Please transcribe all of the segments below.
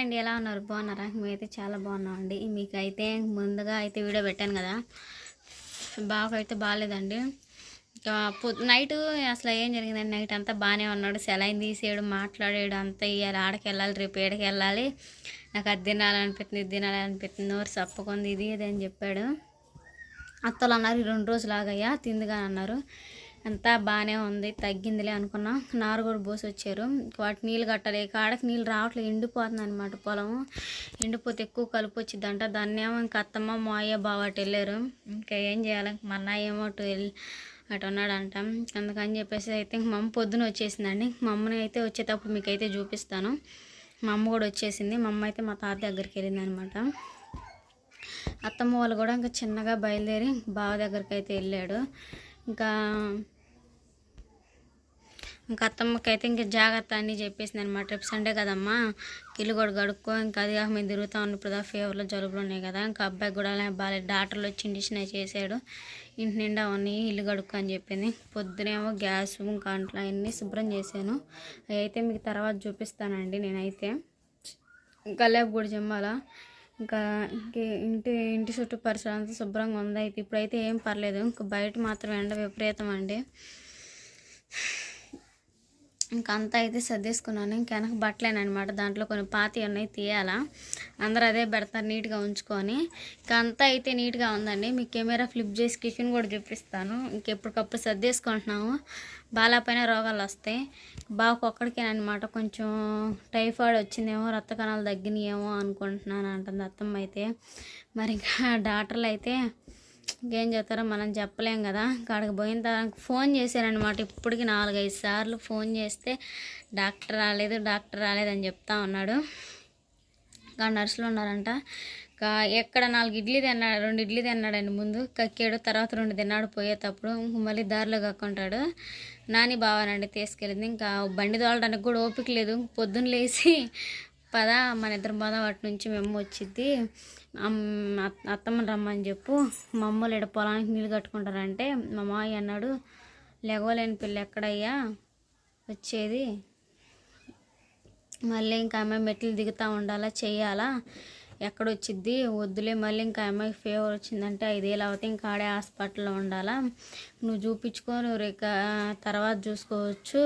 Hi అండి ఎలా ఉన్నారు? బాగున్నారా? మేమైతే చాలా బాగున్నామండి. మీకు అయితే ముందుగా అయితే వీడియో పెట్టాను కదా. బాగా అయితే బాగాలేదండి ఇంకా నైట్ అసలు ఏం జరిగిందండి? నైట్ అంతా బాగానే ఉన్నాడు. సెలైన్ తీసేయడం మాట్లాడాడు అంతా ఇవాళ ఆడకి వెళ్ళాలి రేపు ఏడకి వెళ్ళాలి నాకు అది తినాలనిపిస్తుంది ఇది తినాలనిపిస్తుంది. నోరు చప్పకుంది ఇది ఇది అని చెప్పాడు. అత్తలు అన్నారు "ఈ రెండు రోజులు ఆగయ్యా తిందిగా అన్నారు. అంతా బాగానే ఉంది తగ్గిందిలే అనుకున్నాం. నారు కూడా పోసి వచ్చారు వాటి నీళ్ళు కట్టాలి. కాడకి నీళ్ళు రావట్లేదు ఎండిపోతుంది అనమాట పొలం ఎండిపోతే ఎక్కువ కలుపు వచ్చిందంట దాన్ని ఏమో ఇంకా అత్తమ్మ మాయ బావ అటు వెళ్ళారు. ఇంకా ఏం చేయాలి? మా ఏమో అటు వెళ్ళి అటు ఉన్నాడంట. అందుకని చెప్పేసి అయితే ఇంక మా అమ్మ పొద్దున వచ్చేసిందండి. మా అమ్మని అయితే వచ్చేటప్పుడు మీకు అయితే చూపిస్తాను. మా అమ్మ కూడా వచ్చేసింది. మా అమ్మ అయితే మా తాత దగ్గరికి వెళ్ళింది అనమాట అత్తమ్మ వాళ్ళు కూడా ఇంకా చిన్నగా బయలుదేరి బావ దగ్గరికి అయితే వెళ్ళాడు. ఇంకా ఇంకా అత్తమ్మకి అయితే ఇంకా జాగ్రత్త అని చెప్పేసింది అనమాట రేపు సండే కదమ్మా. ఇల్లు కూడా గడుక్కో ఇంకా అది మేము తిరుగుతా ఉన్నప్పుడు దా ఫీవర్లో జలుబులు ఉన్నాయి కదా. ఇంకా అబ్బాయి కూడా బాగా డాక్టర్లు వచ్చి ఇండిషన్ చేశాడు. ఇంటి నిండా ఉన్నాయి ఇల్లు గడుక్కో అని చెప్పింది. పొద్దునేమో గ్యాస్ ఇంకా అంట్లో అన్నీ శుభ్రం చేశాను. అయితే మీకు తర్వాత చూపిస్తానండి నేనైతే. ఇంకా లేపు గుడి చెమ్మాలా ఇంకా ఇంటి ఇంటి చుట్టూ పరిసరం అంతా శుభ్రంగా ఉంది అయితే ఇప్పుడైతే ఏం పర్లేదు. ఇంకా బయట మాత్రం ఎండ విపరీతం అండి. ఇంకా అంతా అయితే సర్దేసుకున్నాను. ఇంకా వెనక బట్టలేనమాట దాంట్లో కొన్ని పాతి ఉన్నాయి తీయాలా. అందరూ అదే పెడతారు నీట్గా ఉంచుకొని. ఇంకా అంతా అయితే నీట్గా ఉందండి. మీకు కెమెరా ఫ్లిప్ చేసి కిచెన్ కూడా చూపిస్తాను. ఇంకెప్పటికప్పుడు సర్దేసుకుంటున్నాము. బాలాపైన రోగాలు వస్తాయి బాగా ఒక్కడికేనమాట కొంచెం టైఫాయిడ్ వచ్చిందేమో రక్త కణాలు తగ్గినాయేమో అనుకుంటున్నాను అంటుంది అత్తమ్మ అయితే. మరి ఇంకా డాక్టర్లు అయితే ఇంకేం చేస్తారో మనం చెప్పలేం కదా. అక్కడికి పోయిన తర్వాత ఫోన్ చేశారనమాట ఇప్పటికి నాలుగైదు సార్లు ఫోన్ చేస్తే డాక్టర్ రాలేదు డాక్టర్ రాలేదని చెప్తా ఉన్నాడు. ఇంకా నర్సులు ఉన్నారంట. ఇంకా ఎక్కడ నాలుగు ఇడ్లీ తిన్నాడు రెండు ఇడ్లీ తిన్నాడండి ముందు. కక్కాడు తర్వాత రెండు తిన్నాడు పోయేటప్పుడు. మళ్ళీ దారిలో కక్కుంటాడు. నాని బావానండి తీసుకెళ్ళింది. ఇంకా బండి తోలడానికి కూడా ఓపిక లేదు. పొద్దున్న లేచి పద మన ఇద్దరం పద వాటి నుంచి మేము వచ్చిద్ది. అత్తమ్మని రమ్మని చెప్పు. మా అమ్మలు ఇక్కడ పొలానికి నీళ్ళు కట్టుకుంటారంటే మా మావయ్య అన్నాడు లెగవలేని పిల్ల ఎక్కడయ్యా? వచ్చేది. మళ్ళీ ఇంకా అమ్మాయి మెట్లు దిగుతూ ఉండాలా చేయాలా? ఎక్కడ వచ్చిద్ది వద్దులే మళ్ళీ ఇంకా అమ్మాయికి ఫీవర్ వచ్చిందంటే ఐదేళ్ళు అవుతే ఇంకా ఆడే హాస్పిటల్లో ఉండాలా? నువ్వు చూపించుకో నువ్వు రేక తర్వాత చూసుకోవచ్చు.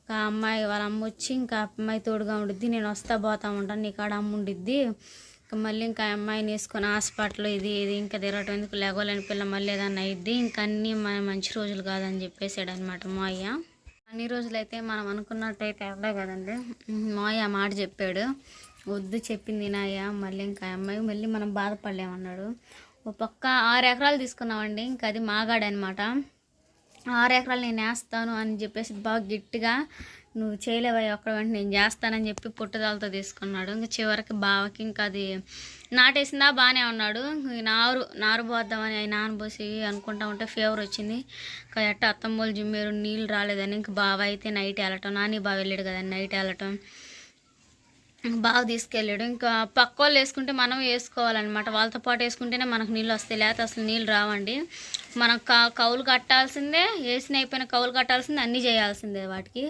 ఇంకా అమ్మాయి వాళ్ళ అమ్మ వచ్చి ఇంకా అమ్మాయి తోడుగా ఉండిద్ది. నేను వస్తా పోతా ఉంటాను నీ కాడ అమ్మ ఉండిద్ది. మళ్ళీ ఇంకా ఆ అమ్మాయిని వేసుకొని హాస్పిటల్ ఇది ఇది ఇంకా తిరగటం ఎందుకు? లేగోలేని పిల్ల మళ్ళీ ఏదన్నా అయ్యిద్ది ఇంకా అన్నీ మన మంచి రోజులు కాదని చెప్పేసాడు అనమాట మా అయ్య అన్ని రోజులైతే మనం అనుకున్నట్టయితే అవ్వలే కదండి. మాయ మాట చెప్పాడు. వద్దు చెప్పింది నాయ. మళ్ళీ ఇంకా ఆ అమ్మాయి మళ్ళీ మనం బాధపడలేమన్నాడు. ఓ పక్క ఆరు ఎకరాలు తీసుకున్నామండి ఇంకా అది మాగాడనమాట ఆరు ఎకరాలు నేను వేస్తాను అని చెప్పేసి బాగా గట్టిగా నువ్వు చేయలేవా ఒక్కడ వెంట నేను చేస్తానని చెప్పి పుట్టుదలతో తీసుకున్నాడు. ఇంకా చివరికి బావకి ఇంకా అది నాటేసిందా? బాగానే ఉన్నాడు. నారు నారు పోద్దామని ఆయన నానబోసి అనుకుంటా ఉంటే ఫీవర్ వచ్చింది. ఇంకా ఎట్ట అత్తమ్మోళ్ళు జిమ్మేరు నీళ్ళు రాలేదని ఇంక బావ అయితే నైట్ వెళ్ళటం నాని బావ వెళ్ళాడు కదా నైట్ వెళ్ళటం. బాగా తీసుకెళ్ళాడు. ఇంకా పక్క వాళ్ళు వేసుకుంటే మనం వేసుకోవాలన్నమాట. వాళ్ళతో పాటు వేసుకుంటేనే మనకు నీళ్ళు వస్తాయి లేకపోతే అసలు నీళ్ళు రావండి. మనం కా కౌలు కట్టాల్సిందే వేసిన అయిపోయిన కౌలు కట్టాల్సిందే అన్నీ చేయాల్సిందే వాటికి.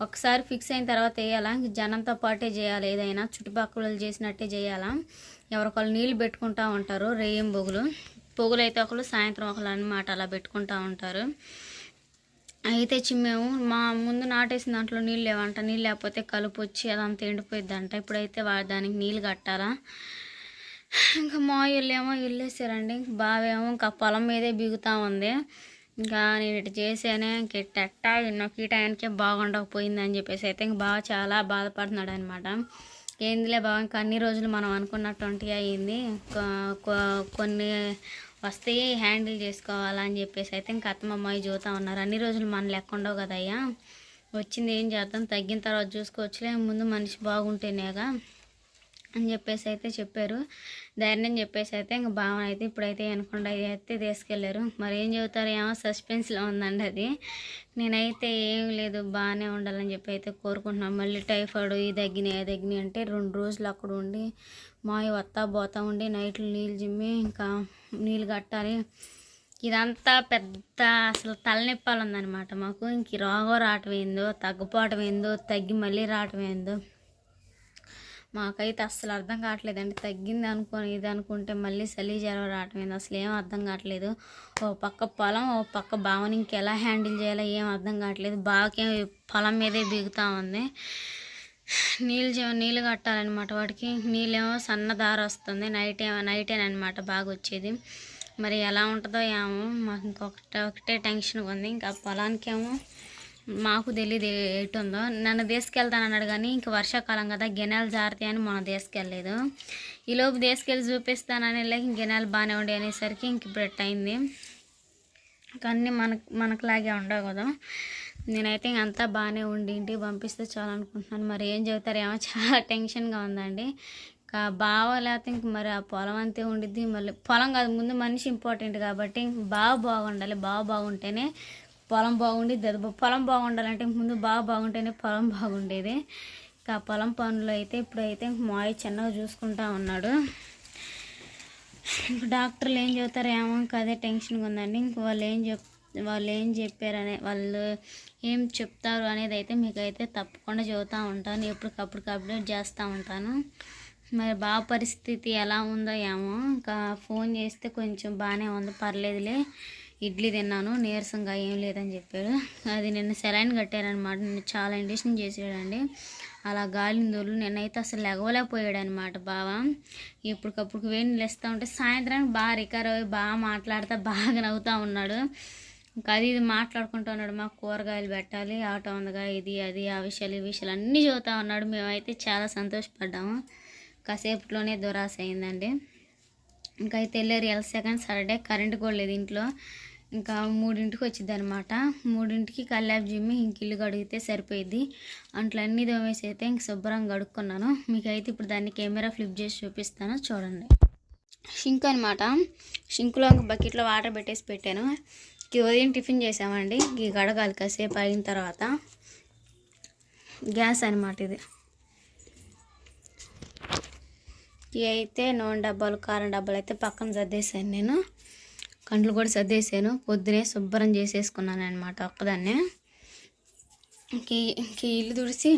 ఒకసారి ఫిక్స్ అయిన తర్వాత వేయాలా? జనంతో పాటే చేయాలి. ఏదైనా చుట్టుపక్కల చేసినట్టే చేయాలా? ఎవరికొకరు నీళ్ళు పెట్టుకుంటూ ఉంటారు రేయం పొగులు పొగులు అయితే ఒకళ్ళు సాయంత్రం ఒకళ్ళు అన్నమాట అలా పెట్టుకుంటూ ఉంటారు. అయితే చిమ్మాము మా ముందు నాటేసిన దాంట్లో నీళ్ళు లేవంట. నీళ్ళు లేకపోతే కలుపు వచ్చి అదంతా ఎండిపోయిద్దంట. ఇప్పుడైతే దానికి నీళ్ళు కట్టాలా? ఇంకా మా ఇల్లేమో ఇల్లేసారండి. బావేమో ఇంకా పొలం మీదే బిగుతా ఉంది. ఇంకా నేను ఇటు చేసానే ఇంకెట్టా నాకు ఈ టైంకే బాగుండకపోయింది అని చెప్పేసి అయితే ఇంక బాగా చాలా బాధపడుతున్నాడు అనమాట ఏందిలే బాగా ఇంకా అన్ని రోజులు మనం అనుకున్నటువంటి అయ్యింది. కొన్ని వస్తాయి హ్యాండిల్ చేసుకోవాలని చెప్పేసి అయితే ఇంకా అత్తమ్మ అమ్మాయి చూతా ఉన్నారు. అన్ని రోజులు మన లెక్క ఉండవు కదయ్యా. వచ్చింది ఏం చేద్దాం తగ్గిన తర్వాత చూసుకోవచ్చులే. ముందు మనిషి బాగుంటేనేగా. అని చెప్పేసి అయితే చెప్పారు. ధైర్యం చెప్పేసి అయితే ఇంక భావన అయితే ఇప్పుడైతే అనుకుండా అయితే తీసుకెళ్ళారు మరి ఏం చెబుతారు ఏమో సస్పెన్స్లో ఉందండి అది. నేనైతే ఏం లేదు బాగానే ఉండాలని చెప్పి అయితే కోరుకుంటున్నాను. మళ్ళీ టైఫాయిడ్ ఈ తగ్గినాయి తగ్గినాయి అంటే రెండు రోజులు అక్కడ ఉండి మావి వత్తా పోతా ఉండి నైట్లు నీళ్ళు జిమ్మి ఇంకా నీళ్ళు కట్టాలి. ఇదంతా పెద్ద అసలు తలనొప్పాలు ఉందన్నమాట మాకు. ఇంక రోగం రావటం ఏందో తగ్గిపోవటం ఏందో తగ్గి మళ్ళీ రావటం ఏందో. మాకైతే అస్సలు అర్థం కావట్లేదండి. తగ్గింది అనుకొని ఇది అనుకుంటే మళ్ళీ చలి జ్వరం రావటం ఏంది? అసలు ఏం అర్థం కావట్లేదు. ఓ పక్క పొలం ఓ పక్క భావన ఇంకెలా హ్యాండిల్ చేయాలో ఏం అర్థం కావట్లేదు. బాగా పొలం మీదే బిగుతూ ఉంది. నీళ్ళు చే- నీళ్ళు కట్టాలన్నమాట వాటికి. నీళ్ళేమో సన్న దారి వస్తుంది. నైట్ ఏమో నైటేనమాట బాగా వచ్చేది. మరి ఎలా ఉంటుందో ఏమో మాకు ఇంకొకటే ఒకటే టెన్షన్ ఉంది. ఇంకా పొలానికేమో మాకు తెలియదు ఎటుందో. నన్ను తీసుకెళ్తాను అన్నాడు కానీ ఇంక వర్షాకాలం కదా గెనాలు జారుతాయి అని మనం తీసుకెళ్ళలేదు. ఈలోపు తీసుకెళ్ళి చూపిస్తానని లేక గెనాలు బాగానే ఉండే అనేసరికి ఇంక ఇప్పుడు అయింది కానీ అన్నీ మనకు మనకులాగే ఉండవు కదా. నేనైతే ఇంక అంతా బాగానే ఉండి ఇంటికి పంపిస్తే చాలనుకుంటున్నాను మరి ఏం చెబుతారేమో చాలా టెన్షన్గా ఉందండి. ఇంకా బావ లేకపోతే ఇంక మరి ఆ పొలం అంతే ఉండిద్ది. మళ్ళీ పొలం కాదు ముందు మనిషి ఇంపార్టెంట్ కాబట్టి ఇంక బాగా బాగుండాలి. బాగా బాగుంటేనే పొలం బాగుండేది అది పొలం బాగుండాలంటే ఇంక ముందు బాగా బాగుంటేనే పొలం బాగుండేది. ఇంకా పొలం పనులు అయితే ఇప్పుడైతే మాయ చిన్నగా చూసుకుంటా ఉన్నాడు. డాక్టర్లు ఏం చెబుతారు ఏమో ఇంకా అదే టెన్షన్గా ఉందండి. ఇంక వాళ్ళు ఏం చెప్ వాళ్ళు ఏం చెప్పారనే వాళ్ళు ఏం చెప్తారు అనేది అయితే మీకు అయితే తప్పకుండా చెబుతూ ఉంటాను. ఎప్పటికప్పుడు అప్డేట్ చేస్తూ ఉంటాను. మరి బాగా పరిస్థితి ఎలా ఉందో ఏమో ఇంకా ఫోన్ చేస్తే కొంచెం బాగానే ఉంది. పర్లేదులే. ఇడ్లీ తిన్నాను నీరసంగా ఏం లేదని చెప్పాడు. అది నిన్న సెలైన్ కట్టారనమాట నిన్న చాలా ఇండిషన్ చేసాడండి. అలా గాలిని దొర్లు నిన్నైతే అసలు లెగవలేకపోయాడు అనమాట బావ. ఇప్పటికప్పుడు వేడి నిలుస్తూ ఉంటే సాయంత్రానికి బాగా రికవర్ అయ్యి బాగా మాట్లాడుతూ బాగా నవ్వుతూ ఉన్నాడు. ఇంకా అది ఇది మాట్లాడుకుంటూ ఉన్నాడు మాకు కూరగాయలు పెట్టాలి ఆటో ఉందిగా ఇది అది ఆ విషయాలు ఈ విషయాలు అన్నీ చదువుతూ ఉన్నాడు. మేమైతే చాలా సంతోషపడ్డాము. కాసేపట్లోనే దురాశ అయిందండి. ఇంకా అయితే వెళ్ళారు ఎల్ సెకండ్ సాటర్డే కరెంట్ కూడా లేదు ఇంట్లో. ఇంకా మూడింటికి వచ్చింది అనమాట మూడింటికి కల్లాబ్ జిమ్మి ఇంక ఇల్లు కడిగితే సరిపోయింది అంట్లో అన్ని దోమేసి అయితే ఇంక శుభ్రంగా కడుక్కున్నాను. మీకు అయితే ఇప్పుడు దాన్ని కెమెరా ఫ్లిప్ చేసి చూపిస్తాను. చూడండి. షింక్ అనమాట షింక్లో ఒక బకెట్లో వాటర్ పెట్టేసి పెట్టాను. ఉదయం టిఫిన్ చేసామండి. ఈ గడగాలి కాసేపు అయిన తర్వాత. గ్యాస్ అనమాట ఇది. ఇవి అయితే నూనె డబ్బాలు కారం డబ్బాలు అయితే పక్కన సర్దేశాను నేను. కండ్లు కూడా సర్దేశాను. పొద్దునే శుభ్రం చేసేసుకున్నాను అనమాట ఒక్కదాన్నే. ఇంక ఇల్లు తుడిసి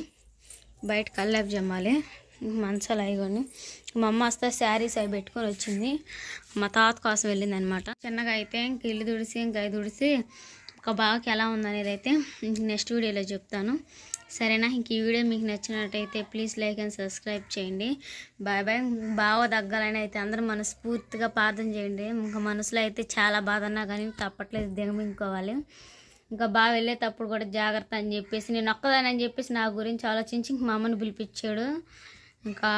బయట కల్లాపు జమ్మాలి. మంచాలు అయికొని మా అమ్మ వస్తే శారీస్ అవి పెట్టుకొని వచ్చింది. మా తాత కోసం వెళ్ళింది అనమాట చిన్నగా అయితే ఇంక ఇల్లు తుడిసి ఇంకా అవి తుడిసి ఒక బాగా ఎలా ఉందనేది అయితే నెక్స్ట్ వీడియోలో చెప్తాను. సరేనా? ఇంక ఈ వీడియో మీకు నచ్చినట్టయితే ప్లీజ్ లైక్ అండ్ సబ్స్క్రైబ్ చేయండి. Bye bye. బాగా తగ్గాలని అయితే అందరూ మనస్ఫూర్తిగా ప్రార్థన చేయండి. ఇంకా మనసులో అయితే చాలా బాధ ఉన్నా కానీ తప్పట్లేదు దిగమించుకోవాలి ఇంకా బాగా వెళ్ళేటప్పుడు కూడా జాగ్రత్త అని చెప్పేసి నేను ఒక్కదానని చెప్పేసి నా గురించి ఆలోచించి ఇంక మా అమ్మని పిలిపించాడు. ఇంకా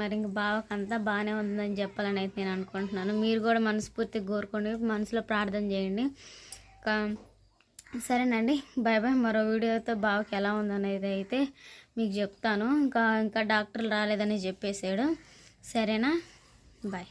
మరి ఇంక బావకు అంతా బాగానే ఉందని చెప్పాలని అయితే నేను అనుకుంటున్నాను. మీరు కూడా మనస్ఫూర్తిగా కోరుకోండి. మనసులో ప్రార్థన చేయండి. ఇంకా సరేనండి. Bye bye. మరో వీడియోతో బావకి ఎలా ఉందనేది అయితే మీకు చెప్తాను. ఇంకా ఇంకా డాక్టర్లు రాలేదని చెప్పేశాడు. సరేనా? బాయ్.